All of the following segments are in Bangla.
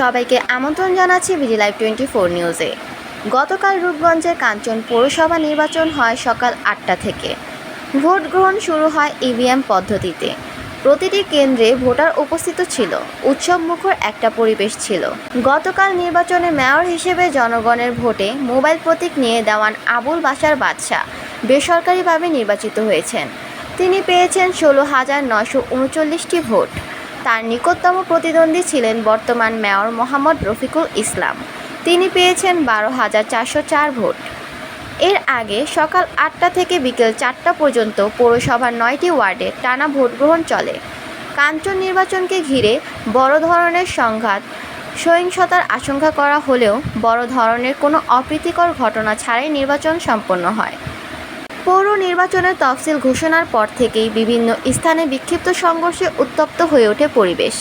সবাইকে আমন্ত্রণ জানাচ্ছি বিডি লাইভ টোয়েন্টি ফোর নিউজে। গতকাল রূপগঞ্জের কাঞ্চন পৌরসভা নির্বাচন হয় সকাল আটটা থেকে। ভোট গ্রহণ শুরু হয় ইভিএম পদ্ধতিতে। প্রতিটি কেন্দ্রে ভোটার উপস্থিত ছিল, উৎসব মুখর একটা পরিবেশ ছিল। গতকাল নির্বাচনে মেয়র হিসেবে জনগণের ভোটে মোবাইল প্রতীক নিয়ে দেওয়ান আবুল বাসার বাদশাহ বেসরকারিভাবে নির্বাচিত হয়েছেন। তিনি পেয়েছেন ষোলো হাজার নশো উনচল্লিশটি ভোট। তার নিকটতম প্রতিদ্বন্দ্বী ছিলেন বর্তমান মেয়র মোহাম্মদ রফিকুল ইসলাম। তিনি পেয়েছেন বারো হাজার চারশো চার ভোট। এর আগে সকাল আটটা থেকে বিকেল চারটা পর্যন্ত পৌরসভার নয়টি ওয়ার্ডে টানা ভোটগ্রহণ চলে। কাঞ্চন নির্বাচনকে ঘিরে বড় ধরনের সংঘাত, সহিংসতার আশঙ্কা করা হলেও বড় ধরনের কোনো অপ্রীতিকর ঘটনা ছাড়াই নির্বাচন সম্পন্ন হয়। পৌর নির্বাচনের তফসিল ঘোষণার পর থেকেই বিভিন্ন স্থানে বিক্ষিপ্ত সংঘর্ষে উত্তপ্ত হয়ে ওঠে পরিবেশ।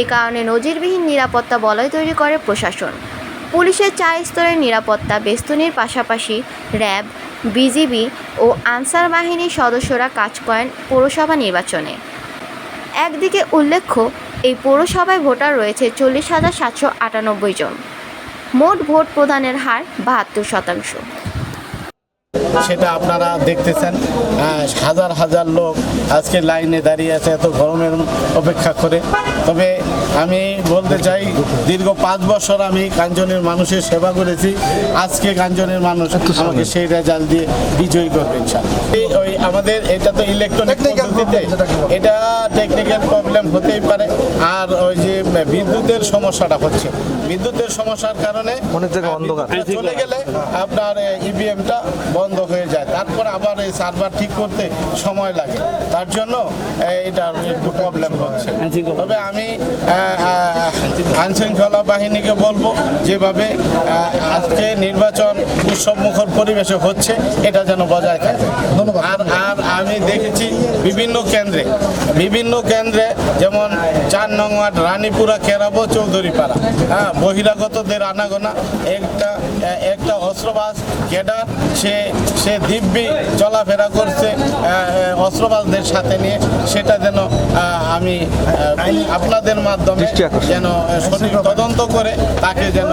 এ কারণে নজিরবিহীন নিরাপত্তা বলয় তৈরি করে প্রশাসন। পুলিশের চার স্তরের নিরাপত্তা বেস্তনির পাশাপাশি র্যাব, বিজিবি ও আনসার বাহিনীর সদস্যরা কাজ করেন পৌরসভা নির্বাচনে। একদিকে উল্লেখ্য, এই পৌরসভায় ভোটার রয়েছে চল্লিশ হাজার সাতশো আটানব্বই জন। মোট ভোট প্রদানের হার বাহাত্তর শতাংশ। সেটা আপনারা দেখতেছেন। হাজার হাজার লোক আজকে লাইনে দাঁড়িয়ে আছে এত গরমের অপেক্ষা করে। তবে আমি বলতে চাই দীর্ঘ পাঁচ বছর আমি কাঞ্চনের মানুষের সেবা করেছি। আজকে কাঞ্চনের মানুষ আমাকে সেই রেজাল্ট দিয়ে বিজয়ী করবেন ওই আমাদের এটা তো ইলেকট্রনিক পদ্ধতিতে। এটা টেকনিক্যাল প্রবলেম হতেই পারে। আর ওই যে বিদ্যুতের সমস্যাটা হচ্ছে। বিদ্যুতের সমস্যার কারণে অনেক জায়গায় অন্ধকার। চলে গেলে আপনার ইভিএমটা বন্ধ হয়ে যায়। তারপর আবার এই সার্ভার ঠিক করতে সময় লাগে। তার জন্য এটা একটু প্রবলেম হচ্ছে। তবে আমি আইনশৃঙ্খলা বাহিনীকে বলব যেভাবে আজকে নির্বাচন উৎসব মুখর পরিবেশে হচ্ছে এটা যেন বজায় থাকে। আর আর আমি দেখেছি বিভিন্ন কেন্দ্রে বিভিন্ন কেন্দ্রে যেমন চার নং ওয়ার্ড রানীপুরা কেরাবো চৌধুরীপাড়া হ্যাঁ বহিরাগতদের আনাগোনা একটা একটা অস্ত্রবাস ক্যাডার সে সে দিব্যি চলাফেরা করছে আহ, সাথে নিয়ে সেটা যেন আমি আপনাদের মাধ্যমে যেন সঠিক তদন্ত করে তাকে যেন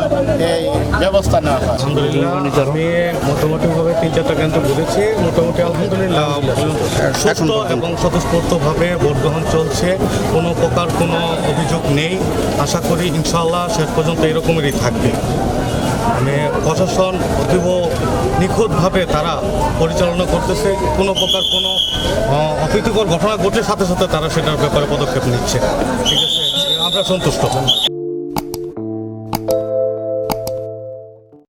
এই ব্যবস্থা নেওয়া হয়। আমি মোটামুটিভাবে তিন চারটা ঘুরেছি মোটামুটি আলহামদুলিল্লাহ সুস্থ এবং স্বতঃস্ফূর্তভাবে ভোট গ্রহণ চলছে কোনো প্রকার কোনো অভিযোগ নেই। আশা করি ইনশাল্লাহ শেষ পর্যন্ত এরকমেরই থাকবে। মানে প্রশাসন অতীব নিখুঁতভাবে তারা পরিচালনা করতেছে কোনো প্রকার কোনো অপ্রীতিকর ঘটনা ঘটলে সাথে সাথে তারা সেটার ব্যাপারে পদক্ষেপ নিচ্ছে। ঠিক আছে? আমরা সন্তুষ্ট।